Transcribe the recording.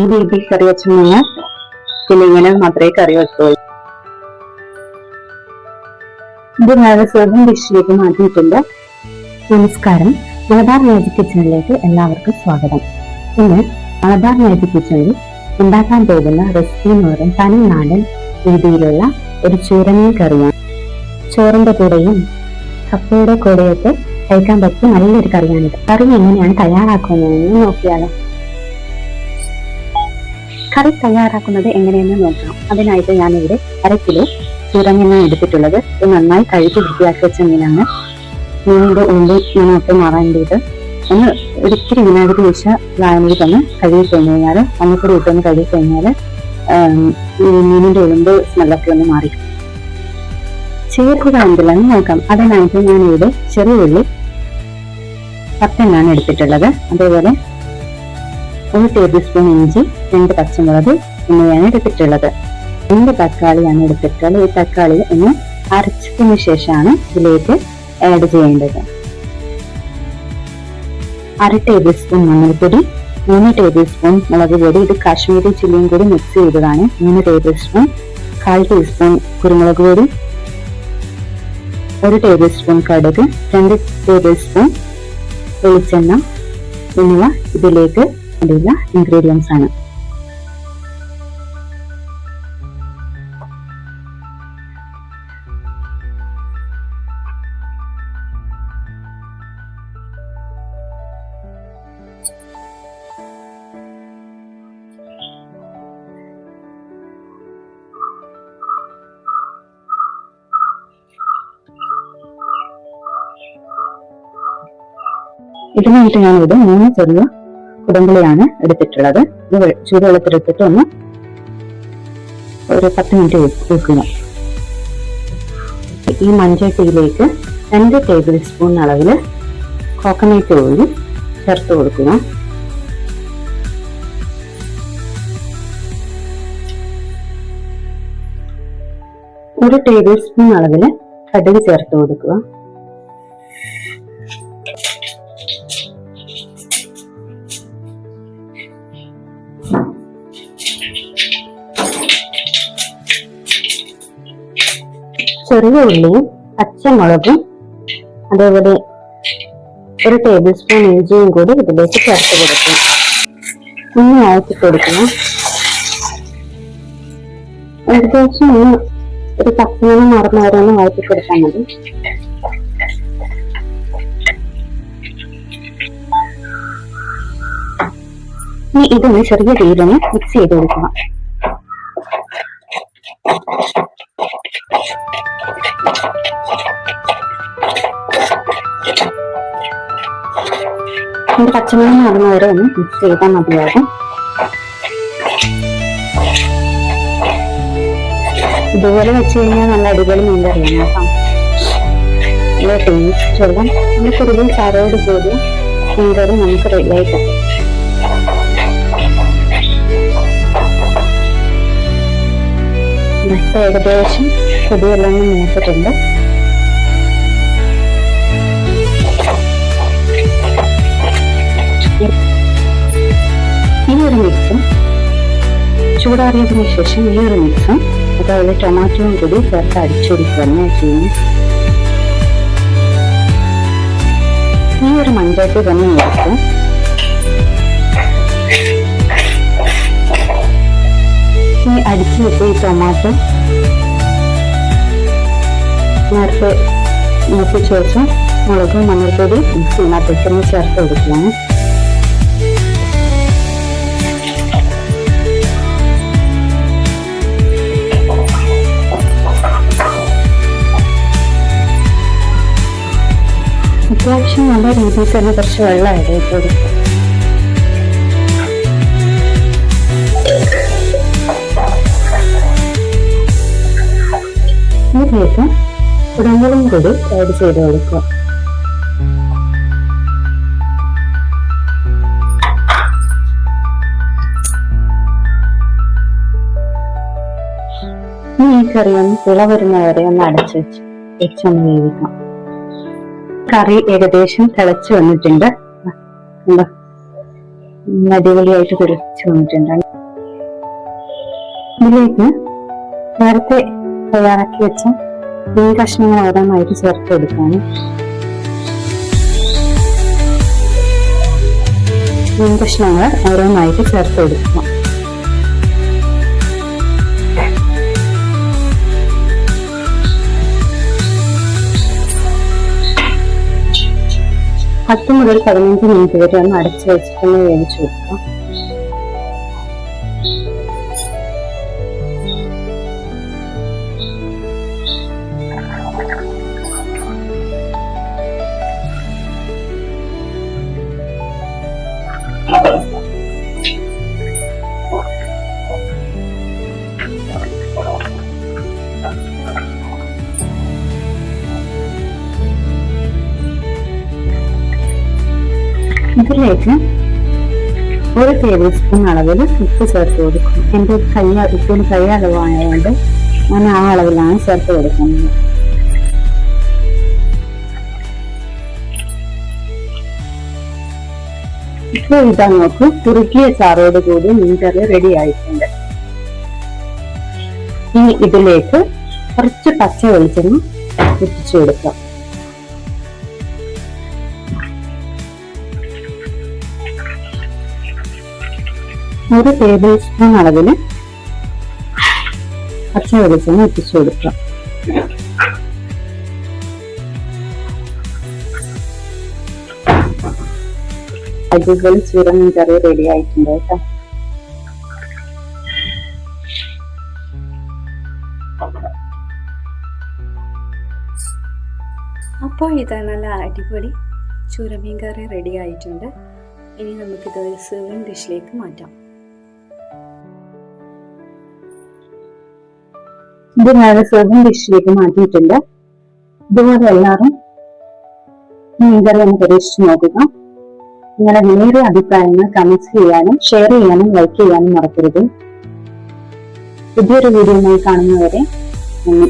ഈ രീതിയിൽ കറി വെച്ച പിന്നെ ഇങ്ങനെ മാത്രമേ കറി വെക്കുള്ളൂ. ഇത് ഞാൻ സ്വന്തം ഡിഷിലേക്ക് മാറ്റിയിട്ടുണ്ട്. നമസ്കാരം. മലബാർ മാജിക് കിച്ചണിലേക്ക് എല്ലാവർക്കും സ്വാഗതം. ഇന്ന് മലബാർ മാജിക് കിച്ചണിൽ ഉണ്ടാക്കാൻ പോകുന്ന റെസിപ്പി എന്ന് പറയുന്നത് തനിനാടൻ രീതിയിലുള്ള ഒരു ചൂരമീൻ കറിയാണ്. ചോറിന്റെ കൂടെയും കപ്പയുടെ കൂടെയൊക്കെ കഴിക്കാൻ പറ്റിയ നല്ലൊരു കറിയാണിത്. കറി എങ്ങനെയാണ് തയ്യാറാക്കുന്നതെന്ന് നോക്കിയാലോ. കറി തയ്യാറാക്കുന്നത് എങ്ങനെയെന്ന് നോക്കാം. അതിനായിട്ട് ഞാനിവിടെ അര കിലോ ചൂരമീനാണ് എടുത്തിട്ടുള്ളത്. ഇത് നന്നായി കഴുകി വൃത്തിയാക്കി വെച്ച മീനാണ്. മീനിന്റെ ഉള്ളി മീനൊക്കെ വേണ്ടിയിട്ട് ഒന്ന് ഒരിക്കലും വിനാഗിരി വെച്ച വായനയിൽ തന്നെ കഴുകി കഴിഞ്ഞു കഴിഞ്ഞാൽ മഞ്ഞപ്പൊടി ഇട്ടൊന്ന് കഴുകി കഴിഞ്ഞാൽ മീനിന്റെ ഉളുമ്പ് സ്മെല്ലൊക്കെ ഒന്ന് മാറി. ചേർക്കുക എന്തില്ലെന്ന് നോക്കാം. അതിനായിട്ട് ഞാനിവിടെ ചെറിയ ഉള്ളി പത്തെണ്ണാണ് എടുത്തിട്ടുള്ളത്. അതേപോലെ ഒരു ടേബിൾ സ്പൂൺ ഇഞ്ചി രണ്ട് പച്ചമുളക് എന്നിവയാണ് എടുത്തിട്ടുള്ളത്. രണ്ട് തക്കാളിയാണ് എടുത്തിട്ടുള്ളത്. ഈ തക്കാളി ഒന്ന് അരച്ചതിന് ശേഷമാണ് ഇതിലേക്ക് ആഡ് ചെയ്യേണ്ടത്. അര ടേബിൾ സ്പൂൺ മഞ്ഞൾപ്പൊടി മൂന്ന് ടേബിൾ സ്പൂൺ മുളക് പൊടി. ഇത് കാശ്മീരി ചില്ലിയും കൂടി മിക്സ് ചെയ്തതാണ്. മൂന്ന് ടേബിൾ സ്പൂൺ കാൽ ടീസ്പൂൺ കുരുമുളക് പൊടി ഒരു ടേബിൾ സ്പൂൺ കടുക് രണ്ട് ടേബിൾ സ്പൂൺ വെളിച്ചെണ്ണ എന്നിവ ഇതിലേക്ക് ഇടുന്ന ഇൻഗ്രീഡിയൻസ് ആണ് ഇതിനായിട്ട് ഞാനിവിടെ മൂന്ന് ചെറിയ കുടമ്പുളിയാണ് എടുത്തിട്ടുള്ളത്. ഇത് എടുത്തിട്ട് ഒന്ന് ഒരു പത്ത് മിനിറ്റ് വെക്കുക. ഈ മഞ്ചട്ടിയിലേക്ക് രണ്ട് ടേബിൾ സ്പൂൺ അളവിൽ കോക്കനട്ട് ഓയിൽ ചേർത്ത് കൊടുക്കുക. ഒരു ടേബിൾ സ്പൂൺ അളവിൽ കടുക് ചേർത്ത് കൊടുക്കുക. ചെറിയ ഉള്ളിയും പച്ചമുളകും അതേപോലെ ഒരു ടേബിൾ സ്പൂൺ ഇഞ്ചിയും കൂടി ഇതിലേക്ക് ചേർത്ത് കൊടുക്കണം. ഒന്ന് ആഴ്ച കൊടുക്കണം ഏകദേശം ഒന്ന് ഒരു പത്ത് മണി മറന്നു വരെ ഒന്ന് കൊടുത്താൽ മതി. ഇനി ഇതൊന്ന് ചെറിയ രീതിയിൽ മിക്സ് ചെയ്ത് കൊടുക്കുക ഒരു പച്ചമുളക് നടന്നവരെ വരെ ഒന്ന് മിക്സ് ചെയ്താൽ മതിയാകും. ഇതുപോലെ വെച്ച് കഴിഞ്ഞാൽ നല്ല അടിപൊളി മീൻ കറിയാണ് കേട്ടോ. നല്ല ടേസ്റ്റ് നല്ല കുറുകും ചാരോട് കൂടി മീൻ കറി നമുക്ക് റെഡിയായി കിട്ടും. ഏകദേശം പൊടിയെല്ലാം മൂത്തിട്ടുണ്ട് ഈ ഒരു മിക്സും. ചൂടാറിയതിനു ശേഷം ഈ ഒരു മിക്സും. അതായത് ടൊമാറ്റോയും കൂടി ചേർത്ത് അടിച്ചൊടിക്കുക തന്നെ ചെയ്യുന്നു ഈ ഒരു മഞ്ചാട്ടി തന്നെ എടുക്കും ഈ അടിച്ചു വെച്ച ഈ ടൊമാറ്റോ നേരത്തെ മൂപ്പിച്ച് വെച്ച മുളകും മഞ്ഞൾപ്പൊടി മിക്സ് ഇതിനകത്തേക്ക് ചേർത്ത് കൊടുക്കുകയാണ്. അത്യാവശ്യം നല്ല രീതിയിൽ തന്നെ കുറച്ച് വെള്ളമായിട്ട് ഇട്ട് കൊടുക്കും ഇതിലേക്ക് കുടങ്ങളും കൂടി ആഡ് ചെയ്ത് കൊടുക്കുക ഈ കറി ഒന്ന് വരുന്നവരെ ഒന്ന് അടച്ചു വെച്ച് വെച്ചൊന്ന് വേവിക്കാം. കറി ഏകദേശം തിളച്ചു വന്നിട്ടുണ്ട്. അടിപൊളിയായിട്ട് തിളച്ചു വന്നിട്ടുണ്ട്. ഇതിലേക്ക് നേരത്തെ തയ്യാറാക്കി വെച്ച മീൻ കഷ്ണങ്ങൾ ഓരോന്നായിട്ട് ചേർത്ത് കൊടുക്കുകയാണ് മീൻ കഷ്ണങ്ങൾ ഓരോന്നായിട്ട് ചേർത്ത് കൊടുക്കുക പത്ത് മുതൽ പതിനഞ്ച് മിനിറ്റ് വരെ ഒന്ന് അടച്ചു വെച്ചിട്ടൊന്ന് വേവിച്ചു കൊടുക്കാം. ഇതിലേക്ക് ഒരു ടേബിൾ സ്പൂൺ അളവിൽ ഉപ്പ് ചേർത്ത് കൊടുക്കും. എന്റെ കൈ ഉപ്പിന് കൈ അളവായതുകൊണ്ട് ഞാൻ ആ അളവിലാണ് ചേർത്ത് കൊടുക്കുന്നത്. ഇപ്പോൾ ഇതാ നോക്കൂ കുറുക്കിയ ചാറോട് കൂടി മീൻകറി റെഡി ആയിട്ടുണ്ട്. ഇനി ഇതിലേക്ക് കുറച്ച് പച്ച വെളിച്ചെണ്ണ ഇട്ടിച്ചു കൊടുക്കാം. ഒരു ടേബിൾ സ്പൂൺ അളവിൽ പച്ച വെളിച്ചെണ്ണ എത്തിച്ചു കൊടുക്കാം അടിപൊളി ചൂരമീൻ കറി റെഡി ആയിട്ടുണ്ട് കേട്ടോ. അപ്പോൾ ഇത് നല്ല അടിപൊളി ചൂരമീൻ കറി റെഡി ആയിട്ടുണ്ട്. ഇനി നമുക്കിത് ഒരു സെർവിങ് ഡിഷിലേക്ക് മാറ്റാം. ഇത് ഞാൻ സെർവിങ് മാറ്റിയിട്ടുണ്ട്. ഇതുപോലെ എല്ലാവരും മീൻകറി ഒന്ന് പരീക്ഷിച്ച് നോക്കുക. നിങ്ങളുടെ വേറെ അഭിപ്രായങ്ങൾ കമന്റ്സ് ചെയ്യാനും ഷെയർ ചെയ്യാനും ലൈക്ക് ചെയ്യാനും മറക്കരുത്. പുതിയൊരു വീഡിയോയുമായി കാണുന്നവരെ നന്ദി.